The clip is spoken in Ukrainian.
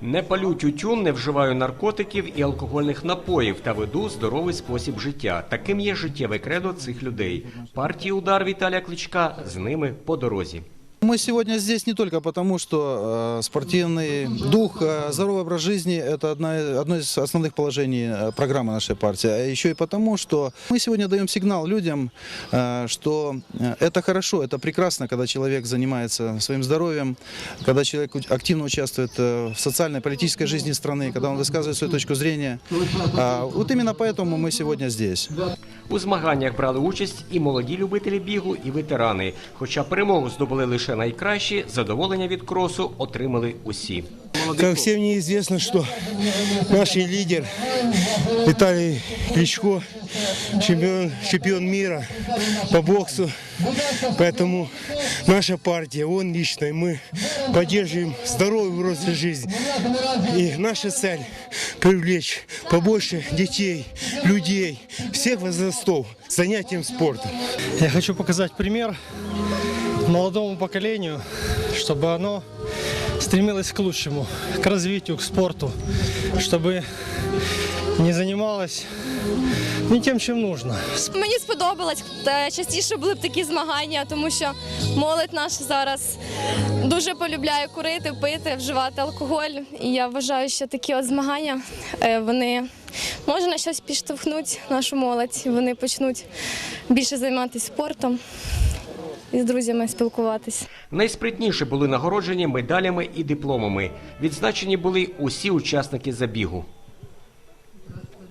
Не палю тютюн, не вживаю наркотиків і алкогольних напоїв та веду здоровий спосіб життя. Таким є життєве кредо цих людей. Партії удар Віталія Кличка з ними по дорозі. Мы сегодня здесь не только потому, что э, спортивный дух, э, здоровый образ жизни – это одна, одно из основных положений э, программы нашей партии, а еще и потому, что мы сегодня даем сигнал людям, э, что э, это хорошо, это прекрасно, когда человек занимается своим здоровьем, когда человек у- активно участвует э, в социальной, политической жизни страны, когда он высказывает свою точку зрения. А, Вот именно поэтому мы сегодня здесь. У змаганнях брали участь і молоді любителі бігу, і ветерани. Хоча перемогу здобули лише найкращі, задоволення від кросу отримали усі. Как всем неизвестно, что наш лидер Виталий Кличко чемпион, чемпион мира по боксу. Поэтому наша партия, он лично, и мы поддерживаем здоровый образ жизни. И наша цель – привлечь побольше детей, людей, всех возрастов к занятиям спортом. Я хочу показать пример молодому поколению, чтобы оно стремилось к лучшему, к развитию, к спорту, чтобы не занималось не тем, чем нужно. Мені сподобалось частіше були б такі змагання, тому що молодь наша зараз дуже полюбляє курити, пити, вживати алкоголь. І я вважаю, що такі от змагання е, вони може на щось підштовхнуть нашу молодь. Вони почнуть більше займатися спортом і з друзями спілкуватись. Найспритніші були нагороджені медалями і дипломами. Відзначені були усі учасники забігу.